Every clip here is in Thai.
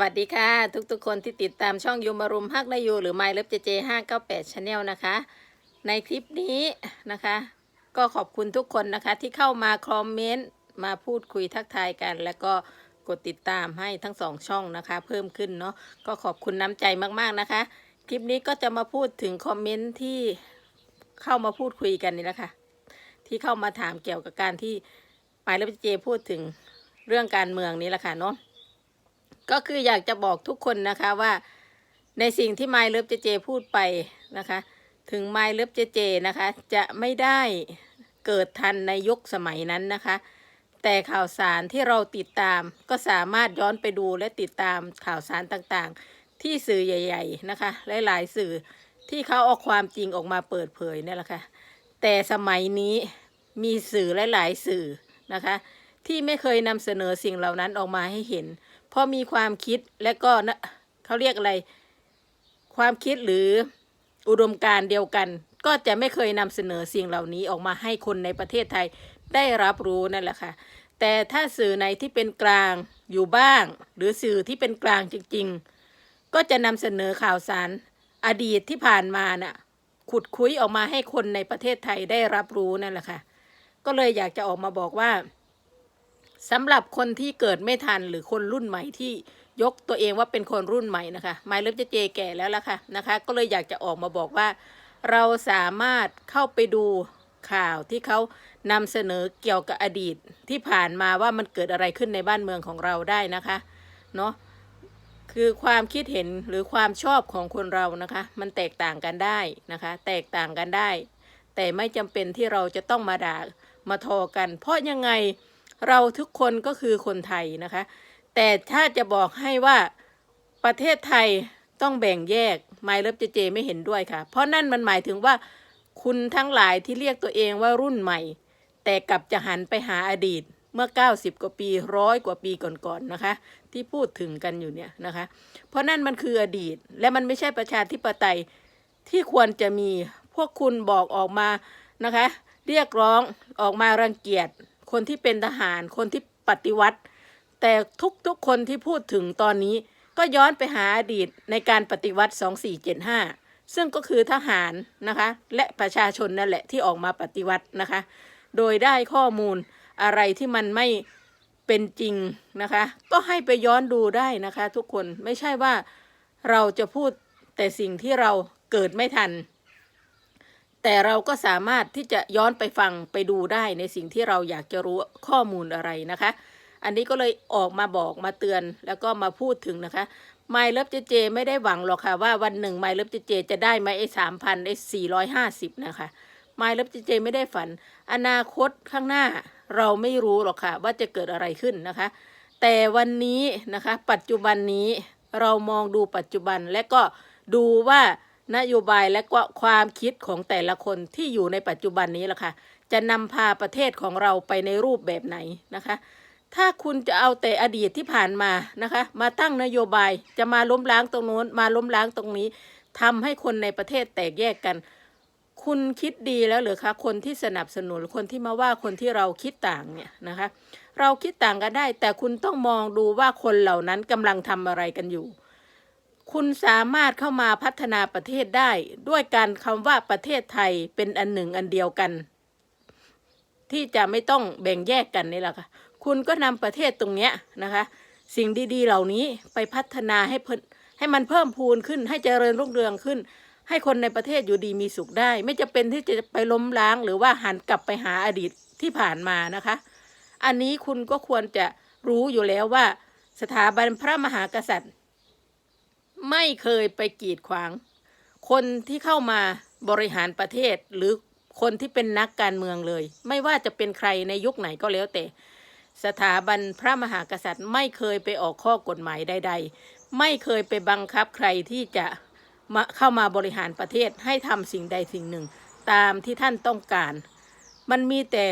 วัสดีค่ะ ทุกๆคนที่ติดตามช่องยูมารุมฮักนายูหรือ My Love JJ 598 Channel นลนะคะ ในคลิปนี้นะคะ ก็ขอบคุณทุกคนนะคะที่เข้ามาคอมเมนต์มาพูดคุยทักทายกัน แล้วก็กดติดตามให้ทั้งสองช่องนะคะ เพิ่มขึ้นเนาะก็ขอบคุณน้ำใจมากๆนะคะ คลิปนี้ก็จะมาพูดถึงคอมเมนต์ที่เข้ามาพูดคุยกันนี่แหละค่ะที่เข้ามาถามเกี่ยวกับการที่ My Love JJ พูดถึงเรื่องการเมืองนี้แหละค่ะเนาะ ก็คืออยากจะบอกทุกคนนะคะว่าในสิ่งที่ไมล์เลิฟเจเจพูดไปนะคะ ถึงไมล์เลิฟเจเจนะคะ จะไม่ได้เกิดทันในยุคสมัยนั้นนะคะ แต่ข่าวสารที่เราติดตามก็สามารถย้อนไปดูและติดตามข่าวสารต่างๆ ที่สื่อใหญ่ ๆนะคะ หลายๆสื่อที่เขาเอาความจริงออกมาเปิดเผยนี่แหละค่ะแต่สมัยนี้มีสื่อหลาย ๆ สื่อนะคะ ที่ไม่เคยนำเสนอสิ่งเหล่านั้นออกมาให้เห็น เพราะมีความคิดและก็นะเขาเรียกอะไร ความคิดหรืออุดมการเดียวกัน ก็จะไม่เคยนำเสนอสิ่งเหล่านี้ออกมาให้คนในประเทศไทยได้รับรู้นั่นแหละค่ะ แต่ถ้าสื่อในที่เป็นกลางอยู่บ้าง หรือสื่อที่เป็นกลางจริง ๆ ก็จะนำเสนอข่าวสารอดีตที่ผ่านมาน่ะขุดคุยออกมาให้คนในประเทศไทยได้รับรู้นั่นแหละค่ะ ก็เลยอยากจะออกมาบอกว่า สำหรับคนที่เกิดไม่ทันหรือคนรุ่นใหม่ที่ยกตัวเองว่าเป็นคนรุ่นใหม่นะคะไมล์เลิฟเจเจแก่แล้วล่ะค่ะนะคะ ก็เลยอยากจะออกมาบอกว่า เราสามารถเข้าไปดูข่าวที่เขานำเสนอเกี่ยวกับอดีตที่ผ่านมาว่ามันเกิดอะไรขึ้นในบ้านเมืองของเราได้นะคะเนาะคือความคิดเห็นหรือความชอบของคนเรานะคะ มันแตกต่างกันได้นะคะ แตกต่างกันได้ แต่ไม่จำเป็นที่เราจะต้องมาด่ามาทอกัน เพราะยังไง เราทุกคนก็คือคนไทยนะคะ แต่ถ้าจะบอกให้ว่าประเทศไทยต้องแบ่งแยกไมล์เลิฟเจเจไม่เห็นด้วยค่ะ เพราะนั่นมันหมายถึงว่าคุณทั้งหลายที่เรียกตัวเองว่ารุ่นใหม่ แต่กลับจะหันไปหาอดีตเมื่อ 90 กว่าปีร้อยกว่าปีก่อนๆนะคะ ที่พูดถึงกันอยู่เนี่ยนะคะ เพราะนั่นมันคืออดีตและมันไม่ใช่ประชาธิปไตยที่ควรจะมีพวกคุณบอกออกมานะคะ เรียกร้องออกมารังเกียจ คนที่เป็นทหาร คนที่ปฏิวัติ แต่ทุกๆคนที่พูดถึงตอนนี้ ก็ย้อนไปหาอดีตในการปฏิวัติ 2475 ซึ่งก็คือทหารนะคะ และประชาชนนั่นแหละที่ออกมาปฏิวัตินะคะ โดยได้ข้อมูลอะไรที่มันไม่เป็นจริงนะคะ ก็ให้ไปย้อนดูได้นะคะ ทุกคนไม่ใช่ว่าเราจะพูดแต่สิ่งที่เราเกิดไม่ทัน แต่เราก็สามารถที่จะย้อนไปฟังไปดูได้ในสิ่งที่เราอยากจะรู้ข้อมูลอะไรนะคะ อันนี้ก็เลยออกมาบอกมาเตือนแล้วก็มาพูดถึงนะคะไมล์เลิฟเจเจไม่ได้หวังหรอกค่ะว่าวันหนึ่งไมล์เลิฟเจเจจะได้มาไอ้สามพันไอ้สี่ร้อยห้าสิบนะคะไมล์เลิฟเจเจไม่ได้ฝัน อนาคตข้างหน้าเราไม่รู้หรอกค่ะ ว่าจะเกิดอะไรขึ้นนะคะ แต่วันนี้นะคะ ปัจจุบันนี้เรามองดูปัจจุบันและก็ดูว่า นโยบายและก็ความคิดของแต่ละคนที่อยู่ในปัจจุบันนี้แหละค่ะ จะนำพาประเทศของเราไปในรูปแบบไหนนะคะ ถ้าคุณจะเอาแต่อดีตที่ผ่านมานะคะ มาตั้งนโยบายจะมาล้มล้างตรงโน้น มาล้มล้างตรงนี้ทำให้คนในประเทศแตกแยกกัน คุณคิดดีแล้วหรือคะคนที่สนับสนุนคนที่มาว่าคนที่เราคิดต่างเนี่ยนะคะ เราคิดต่างกันได้ แต่คุณต้องมองดูว่าคนเหล่านั้นกำลังทำอะไรกันอยู่ คุณสามารถเข้ามาพัฒนาประเทศได้ ด้วยการคำว่าประเทศไทยเป็นอันหนึ่งอันเดียวกัน ที่จะไม่ต้องแบ่งแยกกันนี่แหละค่ะ คุณก็นำประเทศตรงเนี้ยนะคะ สิ่งดีๆ เหล่านี้ไปพัฒนาให้เพิ่นให้มันเพิ่มพูนขึ้น ให้เจริญรุ่งเรืองขึ้น ให้คนในประเทศอยู่ดีมีสุขได้ ไม่จะเป็นที่จะไปล้มล้างหรือว่าหันกลับไปหาอดีตที่ผ่านมานะคะ อันนี้คุณก็ควรจะรู้อยู่แล้วว่า สถาบันพระมหากษัตริย์ ไม่เคยไปกีดขวาง คนที่เข้ามาบริหารประเทศหรือคนที่เป็นนักการเมืองเลย ไม่ว่าจะเป็นใครในยุคไหนก็แล้วแต่ สถาบันพระมหากษัตริย์ ไม่เคยไปออกข้อกฎหมายใด ๆ ไม่เคยไปบังคับใครที่จะมาเข้ามาบริหารประเทศให้ทำสิ่งใดสิ่งหนึ่ง ตามที่ท่านต้องการ มันมีแต่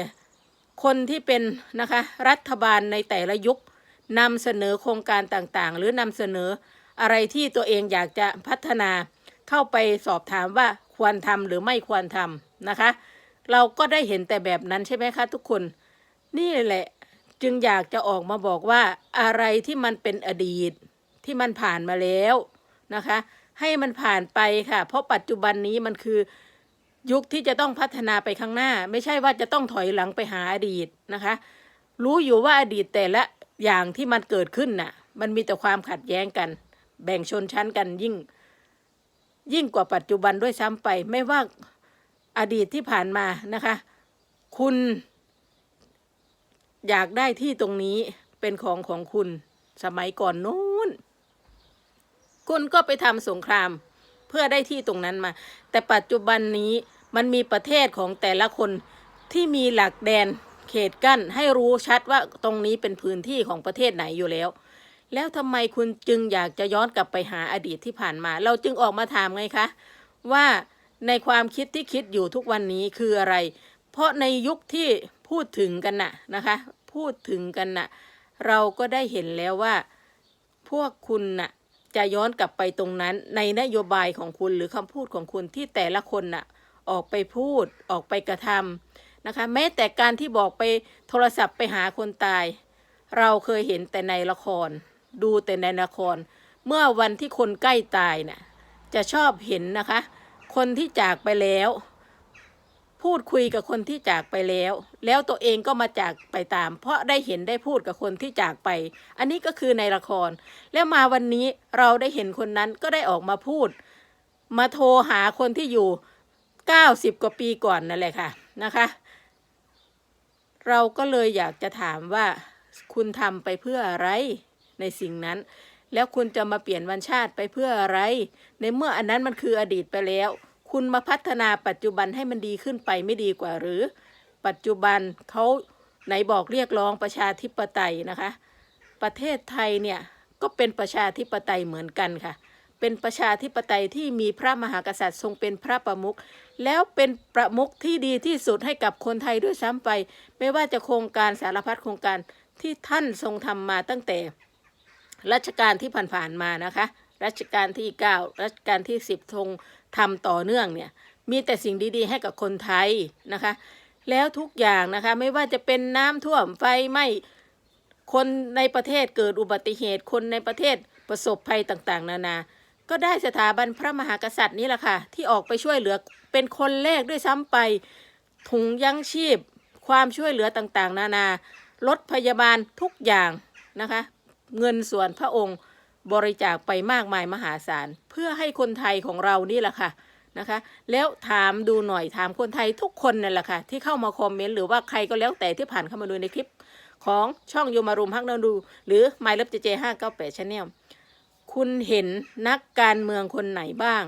คนที่เป็นนะคะรัฐบาลในแต่ละยุคนำเสนอโครงการต่างๆ หรือนำเสนอ อะไรที่ตัวเองอยากจะพัฒนาเข้าไปสอบถามว่าควรทำหรือไม่ควรทำนะคะ เราก็ได้เห็นแต่แบบนั้นใช่ไหมคะทุกคน นี่แหละจึงอยากจะออกมาบอกว่าอะไรที่มันเป็นอดีตที่มันผ่านมาแล้วนะคะ ให้มันผ่านไปค่ะ เพราะปัจจุบันนี้มันคือยุคที่จะต้องพัฒนาไปข้างหน้า ไม่ใช่ว่าจะต้องถอยหลังไปหาอดีตนะคะ รู้อยู่ว่าอดีตแต่ละอย่างที่มันเกิดขึ้นน่ะ มันมีแต่ความขัดแย้งกัน แบ่งชนชั้นกันยิ่ง ยิ่งกว่าปัจจุบันด้วยซ้ำไป ไม่ว่าอดีตที่ผ่านมานะคะ คุณอยากได้ที่ตรงนี้เป็นของของคุณสมัยก่อนนู้น คุณก็ไปทำสงคราม เพื่อได้ที่ตรงนั้นมา แต่ปัจจุบันนี้มันมีประเทศของแต่ละคนที่มีหลักแดนเขตกั้นให้รู้ชัดว่าตรงนี้เป็นพื้นที่ของประเทศไหนอยู่แล้ว แล้วทำไมคุณจึงอยากจะย้อนกลับไปหาอดีตที่ผ่านมา เราจึงออกมาถามไงคะ ว่าในความคิดที่คิดอยู่ทุกวันนี้คืออะไร เพราะในยุคที่พูดถึงกันน่ะนะคะ พูดถึงกันน่ะ เราก็ได้เห็นแล้วว่า พวกคุณน่ะจะย้อนกลับไปตรงนั้น ในนโยบายของคุณหรือคำพูดของคุณที่แต่ละคนน่ะ ออกไปพูดออกไปกระทำนะคะ แม้แต่การที่บอกไปโทรศัพท์ไปหาคนตาย เราเคยเห็นแต่ในละคร ดูแต่ในละคร เมื่อวันที่คนใกล้ตายน่ะจะชอบเห็นนะคะ คนที่จากไปแล้ว พูดคุยกับคนที่จากไปแล้ว แล้วตัวเองก็มาจากไปตาม เพราะได้เห็นได้พูดกับคนที่จากไป อันนี้ก็คือในละคร แล้วมาวันนี้เราได้เห็นคนนั้นก็ได้ออกมาพูด มาโทรหาคนที่อยู่90กว่าปีก่อนนั่นแหละค่ะนะคะ เราก็เลยอยากจะถามว่าคุณทำไปเพื่ออะไร ในสิ่งนั้น แล้วคุณจะมาเปลี่ยนวันชาติไปเพื่ออะไร ในเมื่ออันนั้นมันคืออดีตไปแล้ว คุณมาพัฒนาปัจจุบันให้มันดีขึ้นไปไม่ดีกว่าหรือ ปัจจุบันเขาไหนบอกเรียกร้องประชาธิปไตยนะคะ ประเทศไทยเนี่ยก็เป็นประชาธิปไตยเหมือนกันค่ะ เป็นประชาธิปไตยที่มีพระมหากษัตริย์ทรงเป็นพระประมุข แล้วเป็นประมุขที่ดีที่สุดให้กับคนไทยด้วยซ้ำไป ไม่ว่าจะโครงการสารพัดโครงการที่ท่านทรงทำมาตั้งแต่ รัชกาลที่ผ่านๆมานะคะ รัชกาลที่ 9 รัชกาลที่ 10 ทรงทำต่อเนื่องเนี่ย มีแต่สิ่งดีๆ ให้กับคนไทยนะคะ แล้วทุกอย่างนะคะไม่ว่าจะเป็นน้ำท่วมไฟไหม้คนในประเทศเกิดอุบัติเหตุคนในประเทศประสบภัยต่างๆ นานา ก็ได้สถาบันพระมหากษัตริย์นี่แหละค่ะ ที่ออกไปช่วยเหลือเป็นคนแรกด้วยซ้ำไปถุงยังชีพ ความช่วยเหลือต่างๆ นานารถพยาบาลทุกอย่างนะคะ เงินส่วนพระองค์บริจาคไปมากมายมหาศาล เพื่อให้คนไทยของเรานี่แหละค่ะนะคะ แล้วถามดูหน่อยถามคนไทยทุกคนนั่นแหละค่ะ ที่เข้ามาคอมเมนต์หรือว่าใครก็แล้วแต่ที่ผ่านเข้ามาดูในคลิปของช่องโยมารุมฮักนาดู หรือ My Love JJ 598 Channel คุณเห็นนักการเมืองคนไหนบ้าง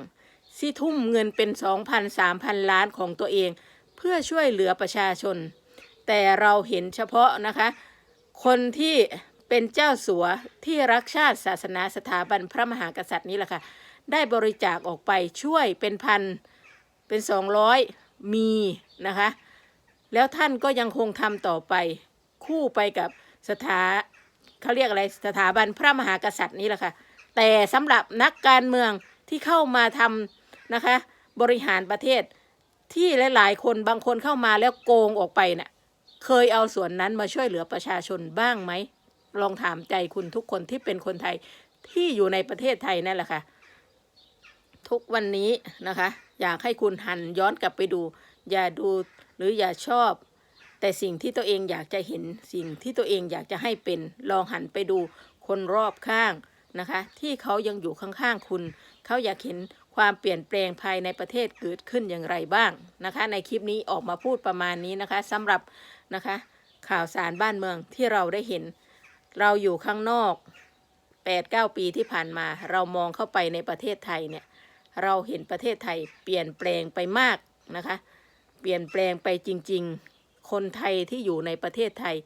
ที่ทุ่มเงินเป็น2,000 3,000ล้านของตัวเอง เพื่อช่วยเหลือประชาชน แต่เราเห็นเฉพาะนะคะ คนที่ เป็นเจ้าสัวที่รักชาติศาสนาสถาบันพระมหากษัตริย์นี้แหละค่ะ ได้บริจาคออกไปช่วยเป็นพันเป็นสองร้อยมีนะคะ แล้วท่านก็ยังคงทำต่อไปคู่ไปกับสถาเขาเรียกอะไรสถาบันพระมหากษัตริย์นี้แหละค่ะ แต่สำหรับนักการเมืองที่เข้ามาทำนะคะ บริหารประเทศที่หลาย ๆ คนบางคนเข้ามาแล้วโกงออกไปน่ะเคยเอาส่วนนั้นมาช่วยเหลือประชาชนบ้างไหม ลองถามใจคุณทุกคนที่เป็นคนไทยที่อยู่ในประเทศไทยนั่นแหละค่ะ ทุกวันนี้นะคะ อยากให้คุณหันย้อนกลับไปดู อย่าดูหรืออย่าชอบ แต่สิ่งที่ตัวเองอยากจะเห็นสิ่งที่ตัวเองอยากจะให้เป็นลองหันไปดูคนรอบข้างนะคะ ที่เขายังอยู่ข้างๆคุณ เขาอยากเห็นความเปลี่ยนแปลงภายในประเทศเกิดขึ้นอย่างไรบ้างนะคะ ในคลิปนี้ออกมาพูดประมาณนี้นะคะสำหรับนะคะ ข่าวสารบ้านเมืองที่เราได้เห็น เราอยู่ข้างนอก8-9ปีที่ผ่านมา เรามองเข้าไปในประเทศไทยเนี่ย เราเห็นประเทศไทยเปลี่ยนแปลงไปมากนะคะ เปลี่ยนแปลงไปจริง ๆ คนไทยที่อยู่ในประเทศไทย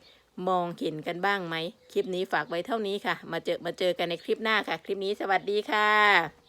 มองเห็นกันบ้างไหม คลิปนี้ฝากไว้เท่านี้ค่ะ มาเจอมาเจอกันในคลิปหน้าค่ะ คลิปนี้สวัสดีค่ะ